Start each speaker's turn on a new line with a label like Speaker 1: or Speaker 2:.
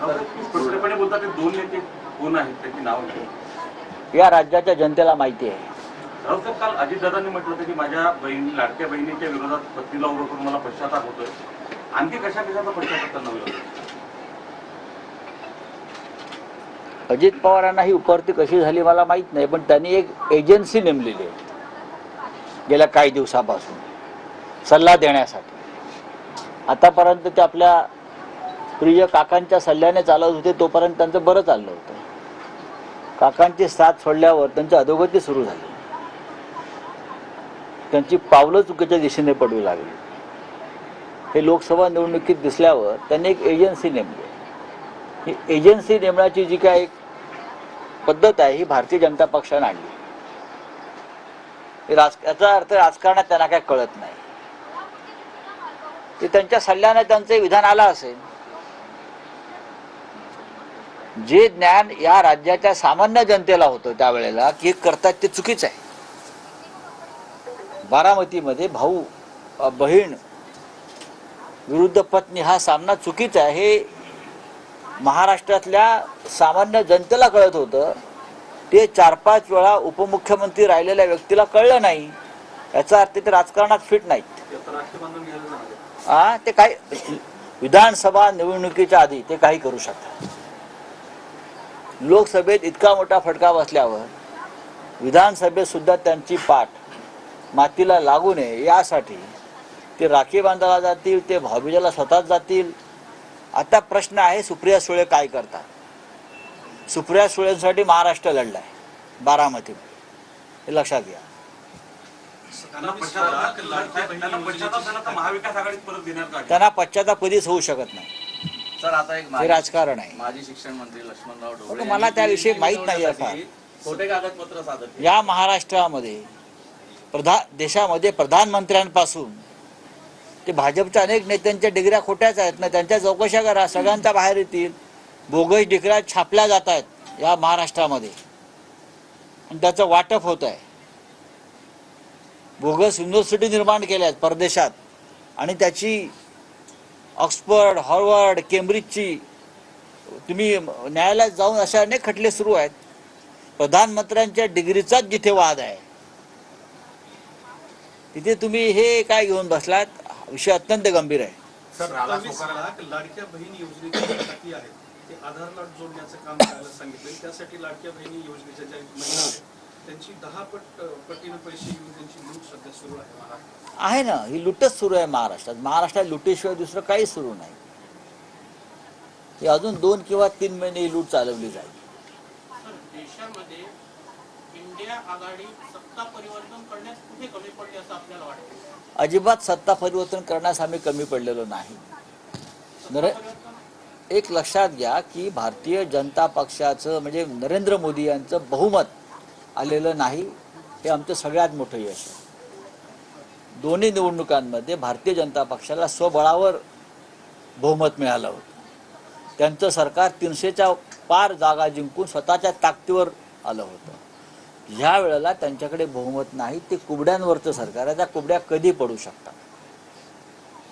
Speaker 1: स्पष्टपणे बोलतात दोन नेते कोण आहेत? त्याची नाव
Speaker 2: या राज्याच्या जनतेला माहिती आहे.
Speaker 1: काल अजितदादांनी म्हटलं होतं की माझ्या बहिणी लाडक्या बहिणीच्या विरोधात पत्नीला उभं करून मला पश्चाताप होतोय. आणखी कशा कशाचा पश्चाताप त्यांना होईल
Speaker 2: अजित पवारांना ही उपरती कशी झाली मला माहीत नाही पण त्यांनी एक एजन्सी नेमलेली आहे. गेल्या काही दिवसापासून सल्ला देण्यासाठी. आतापर्यंत ते आपल्या प्रिय काकांच्या सल्ल्याने चालत होते तोपर्यंत त्यांचं बरं चाललं होतं. काकांची साथ सोडल्यावर त्यांची अधोगती सुरू झाली. त्यांची पावलं चुकीच्या दिशेने पडू लागली. हे लोकसभा निवडणुकीत दिसल्यावर त्यांनी एक एजन्सी नेमली. ही एजन्सी नेमण्याची जी काय एक पद्धत आहे ही भारतीय जनता पक्षाने आणली. राज याचा अर्थ राजकारणात त्यांना काय कळत नाही. ते त्यांच्या सल्ल्याने त्यांचे विधान आलं असेल जे ज्ञान या राज्याच्या सामान्य जनतेला होतं त्यावेळेला की करतात ते चुकीचं आहे. बारामतीमध्ये भाऊ बहीण विरुद्ध पत्नी हा सामना चुकीचा आहे हे महाराष्ट्रातल्या सामान्य जनतेला कळत होतं. ते चार पाच वेळा उपमुख्यमंत्री राहिलेल्या व्यक्तीला कळलं नाही. याचा अर्थ ते राजकारणात फिट नाहीत. हा ते काही विधानसभा निवडणुकीच्या आधी ते काही करू शकतात. लोकसभेत इतका मोठा फटका बसल्यावर विधानसभेत सुद्धा त्यांची पाठ मातीला लागू नये यासाठी ते राखी बांधायला जातील ते भाऊबीजाला स्वतःच जातील. आता प्रश्न आहे सुप्रिया सुळे काय करतात? सुप्रिया सुळेंसाठी महाराष्ट्र लढलाय बारामतीमध्ये हे लक्षात घ्या.
Speaker 1: त्यांना पश्चाताप
Speaker 2: कधीच होऊ शकत नाही.
Speaker 3: सर आता एक
Speaker 2: हे राजकारण आहे.
Speaker 3: माजी शिक्षण मंत्री लक्ष्मणराव
Speaker 2: मला
Speaker 3: यांनी
Speaker 2: त्याविषयी माहीत नाही आहे
Speaker 3: निवडण्यासाठी खोटे कागदपत्र सादर केले.
Speaker 2: या महाराष्ट्रामध्ये प्रधान देशामध्ये प्रधानमंत्र्यांपासून ते भाजपच्या अनेक नेत्यांच्या डिग्र्या खोट्याच आहेत ना त्यांच्या चौकशा करा सगळ्यांच्या बाहेर येतील. बोगस डिग्र्या छापल्या जात आहेत या महाराष्ट्रामध्ये. आणि त्याचं वाटप होत आहे. बोगस युनिव्हर्सिटी निर्माण केल्या आहेत परदेशात. आणि त्याची ऑक्सफर्ड हॉर्वर्ड केम्ब्रिजची. तुम्ही न्यायालयात जाऊन असे अनेक खटले सुरू आहेत. प्रधानमंत्र्यांच्या डिग्रीचाच जिथे वाद आहे. तिथे तुम्ही हे काय घेऊन बसलात? विषय अत्यंत गंभीर आहे.
Speaker 4: सत्तावीस लाख लाडक्या बहीण योजनेची खाती आहेत ते आधारला जोडण्याचं काम करायला सांगितलं त्यासाठी लाडक्या बहिणी योजनेच्या ज्या महिला आहेत त्यांची दहा पट पटीनं पैसे येऊन त्यांची लूट सध्या सुरू आहे.
Speaker 2: आहे ना ही लुटच सुरू आहे महाराष्ट्रात. महाराष्ट्रात लुटीशिवाय दुसरं काही सुरू नाही. ही अजून दोन किंवा तीन महिने ही लूट चालवली जाईल. अजिबात सत्ता परिवर्तन करण्यास आम्ही कमी पडलेलो नाही. एक लक्षात घ्या की भारतीय जनता पक्षाचं म्हणजे नरेंद्र मोदी यांचं बहुमत आलेलं नाही. हे आमचं सगळ्यात मोठं यश आहे. दोन्ही निवडणुकांमध्ये भारतीय जनता पक्षाला स्वबळावर बहुमत मिळालं होतं. त्यांचं सरकार तीनशेच्या पार जागा जिंकून स्वतःच्या ताकदीवर आलं होतं. ह्या वेळेला त्यांच्याकडे बहुमत नाही ते कुबड्यांवरचं सरकार आहे. त्या कुबड्या कधी पडू शकतात?